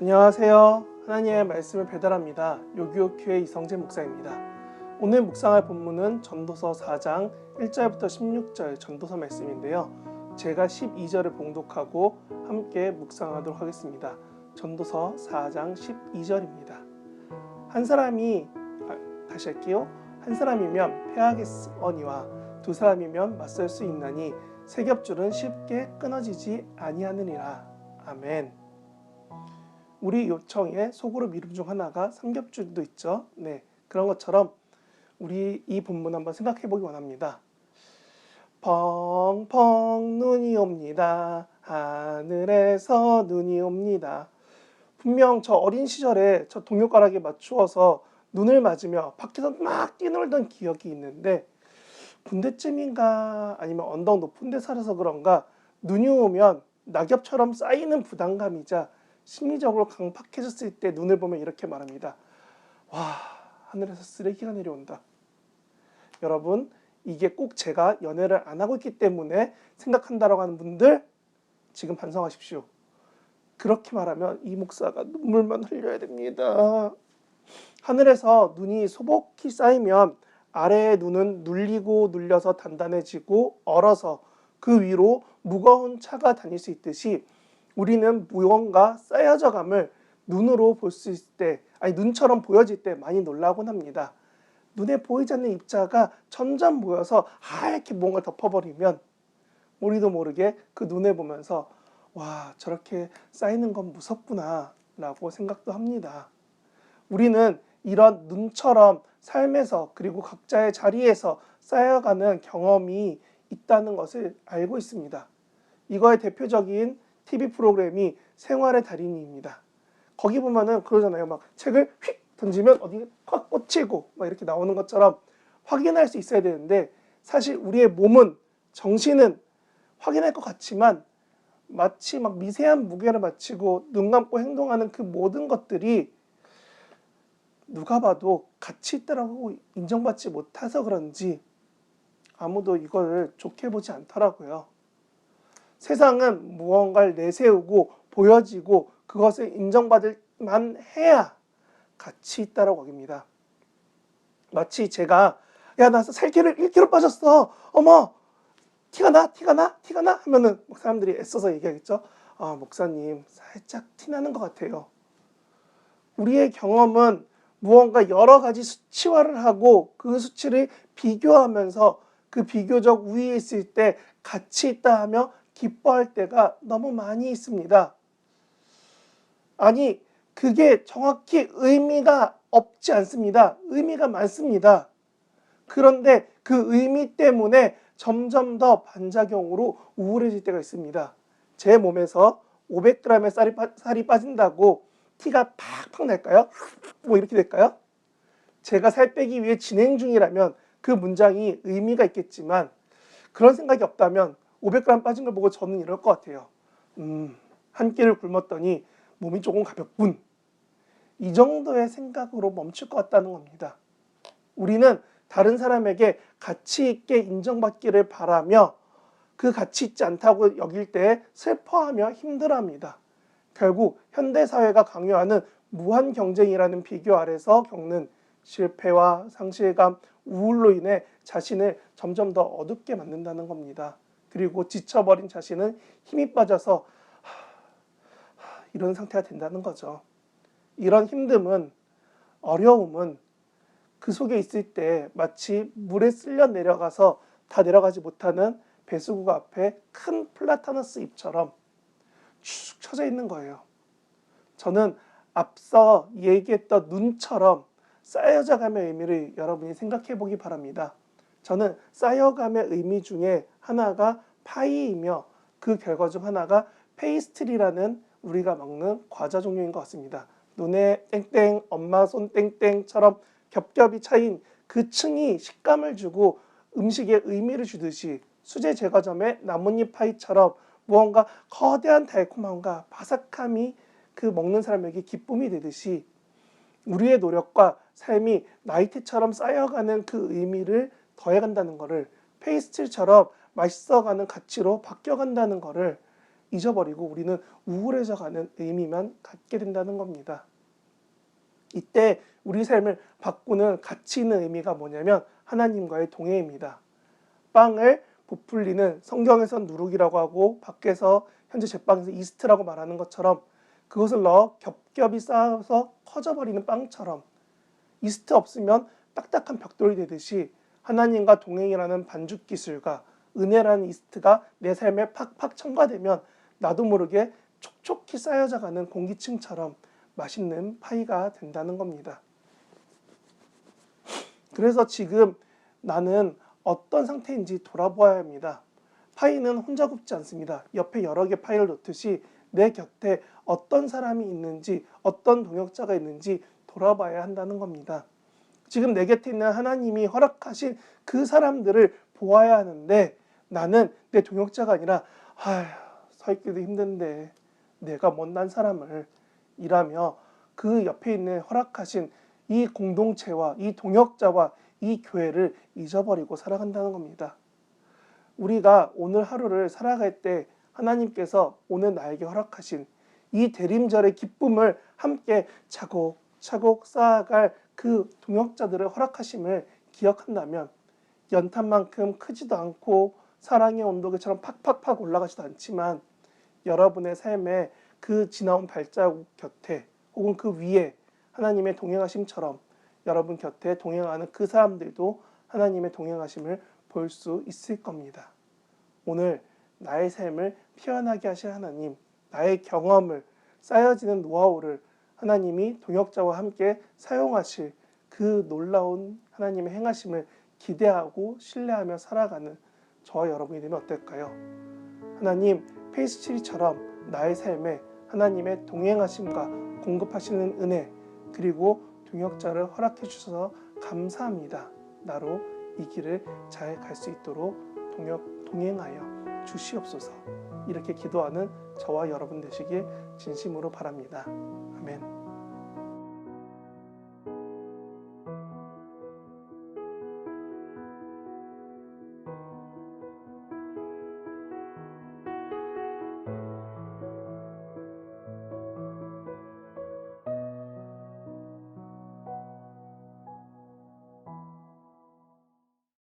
안녕하세요. 하나님의 말씀을 배달합니다. 요기요교회 이성재 목사입니다. 오늘 묵상할 본문은 전도서 4장 1절부터 16절 전도서 말씀인데요. 제가 12절을 봉독하고 함께 묵상하도록 하겠습니다. 전도서 4장 12절입니다. 한 사람이 아, 다시 할게요. 한 사람이면 패하겠거니와 두 사람이면 맞설 수 있나니 세 겹줄은 쉽게 끊어지지 아니하느니라. 아멘. 우리 요청의 소그룹 이름 중 하나가 삼겹줄도 있죠. 네, 그런 것처럼 우리 이 본문 한번 생각해 보기 원합니다. 펑펑 눈이 옵니다. 하늘에서 눈이 옵니다. 분명 저 어린 시절에 저 동요가락에 맞추어서 눈을 맞으며 밖에서 막 뛰놀던 기억이 있는데 군대쯤인가 아니면 언덕 높은 데 살아서 그런가 눈이 오면 낙엽처럼 쌓이는 부담감이자 심리적으로 강팍해졌을 때 눈을 보면 이렇게 말합니다. 와 하늘에서 쓰레기가 내려온다. 여러분 이게 꼭 제가 연애를 안 하고 있기 때문에 생각한다라고 하는 분들 지금 반성하십시오. 그렇게 말하면 이 목사가 눈물만 흘려야 됩니다. 하늘에서 눈이 소복히 쌓이면 아래의 눈은 눌리고 눌려서 단단해지고 얼어서 그 위로 무거운 차가 다닐 수 있듯이 우리는 무언가 쌓여져 감을 눈으로 볼 수 있을 때, 아니 눈처럼 보여질 때 많이 놀라곤 합니다. 눈에 보이지 않는 입자가 점점 모여서 하얗게 뭔가 덮어버리면 우리도 모르게 그 눈에 보면서 와 저렇게 쌓이는 건 무섭구나 라고 생각도 합니다. 우리는 이런 눈처럼 삶에서 그리고 각자의 자리에서 쌓여가는 경험이 있다는 것을 알고 있습니다. 이거의 대표적인 TV 프로그램이 생활의 달인입니다. 거기 보면은 그러잖아요. 막 책을 휙 던지면 어디 확 꽂히고 막 이렇게 나오는 것처럼 확인할 수 있어야 되는데 사실 우리의 몸은 정신은 확인할 것 같지만 마치 막 미세한 무게를 맞추고 눈 감고 행동하는 그 모든 것들이 누가 봐도 가치 있다라고 인정받지 못해서 그런지 아무도 이걸 좋게 보지 않더라고요. 세상은 무언가를 내세우고 보여지고 그것을 인정받을 만 해야 가치 있다라고 여깁니다. 마치 제가 야 나 살기를 1kg 빠졌어. 어머 티가 나 티가 나 티가 나 하면은 막 사람들이 애써서 얘기하겠죠. 아 목사님 살짝 티 나는 것 같아요. 우리의 경험은 무언가 여러 가지 수치화를 하고 그 수치를 비교하면서 그 비교적 우위에 있을 때 가치 있다 하며 기뻐할 때가 너무 많이 있습니다. 아니, 그게 정확히 의미가 없지 않습니다. 의미가 많습니다. 그런데 그 의미 때문에 점점 더 반작용으로 우울해질 때가 있습니다. 제 몸에서 500g의 쌀이, 빠, 살이 빠진다고 티가 팍팍 날까요? 뭐 이렇게 될까요? 제가 살 빼기 위해 진행 중이라면 그 문장이 의미가 있겠지만 그런 생각이 없다면 500g 빠진 걸 보고 저는 이럴 것 같아요. 음, 한 끼를 굶었더니 몸이 조금 가볍군. 이 정도의 생각으로 멈출 것 같다는 겁니다. 우리는 다른 사람에게 가치 있게 인정받기를 바라며 그 가치 있지 않다고 여길 때 슬퍼하며 힘들어합니다. 결국 현대 사회가 강요하는 무한 경쟁이라는 비교 아래서 겪는 실패와 상실감, 우울로 인해 자신을 점점 더 어둡게 만든다는 겁니다. 그리고 지쳐버린 자신은 힘이 빠져서 이런 상태가 된다는 거죠. 이런 힘듦은 어려움은 그 속에 있을 때 마치 물에 쓸려 내려가서 다 내려가지 못하는 배수구 앞에 큰 플라타너스 잎처럼 쭉 쳐져 있는 거예요. 저는 앞서 얘기했던 눈처럼 쌓여져감의 의미를 여러분이 생각해 보기 바랍니다. 저는 쌓여감의 의미 중에 하나가 파이이며 그 결과 중 하나가 페이스트리라는 우리가 먹는 과자 종류인 것 같습니다. 눈에 땡땡, 엄마 손 땡땡처럼 겹겹이 차인 그 층이 식감을 주고 음식에 의미를 주듯이 수제 제과점의 나뭇잎 파이처럼 무언가 거대한 달콤함과 바삭함이 그 먹는 사람에게 기쁨이 되듯이 우리의 노력과 삶이 나이트처럼 쌓여가는 그 의미를 더해간다는 것을 페이스트리처럼 맛있어가는 가치로 바뀌어간다는 것을 잊어버리고 우리는 우울해져가는 의미만 갖게 된다는 겁니다. 이때 우리 삶을 바꾸는 가치 있는 의미가 뭐냐면 하나님과의 동행입니다. 빵을 부풀리는 성경에선 누룩이라고 하고 밖에서 현재 제빵에서 이스트라고 말하는 것처럼 그것을 넣어 겹겹이 쌓아서 커져버리는 빵처럼 이스트 없으면 딱딱한 벽돌이 되듯이 하나님과 동행이라는 반죽 기술과 은혜라는 이스트가 내 삶에 팍팍 첨가되면 나도 모르게 촉촉히 쌓여져가는 공기층처럼 맛있는 파이가 된다는 겁니다. 그래서 지금 나는 어떤 상태인지 돌아보아야 합니다. 파이는 혼자 굽지 않습니다. 옆에 여러 개 파이를 놓듯이 내 곁에 어떤 사람이 있는지 어떤 동역자가 있는지 돌아봐야 한다는 겁니다. 지금 내 곁에 있는 하나님이 허락하신 그 사람들을 보아야 하는데 나는 내 동역자가 아니라 아휴 서 있기도 힘든데 내가 못난 사람을 일하며 그 옆에 있는 허락하신 이 공동체와 이 동역자와 이 교회를 잊어버리고 살아간다는 겁니다. 우리가 오늘 하루를 살아갈 때 하나님께서 오늘 나에게 허락하신 이 대림절의 기쁨을 함께 차곡차곡 쌓아갈 그 동역자들의 허락하심을 기억한다면 연탄만큼 크지도 않고 사랑의 온도계처럼 팍팍팍 올라가지도 않지만 여러분의 삶에 그 지나온 발자국 곁에 혹은 그 위에 하나님의 동행하심처럼 여러분 곁에 동행하는 그 사람들도 하나님의 동행하심을 볼 수 있을 겁니다. 오늘 나의 삶을 피어나게 하실 하나님, 나의 경험을 쌓여지는 노하우를 하나님이 동역자와 함께 사용하실 그 놀라운 하나님의 행하심을 기대하고 신뢰하며 살아가는 저와 여러분이 되면 어떨까요? 하나님 페이스7처럼 나의 삶에 하나님의 동행하심과 공급하시는 은혜 그리고 동역자를 허락해 주셔서 감사합니다. 나로 이 길을 잘 갈 수 있도록 동역 동행하여 주시옵소서. 이렇게 기도하는 저와 여러분 되시길 진심으로 바랍니다.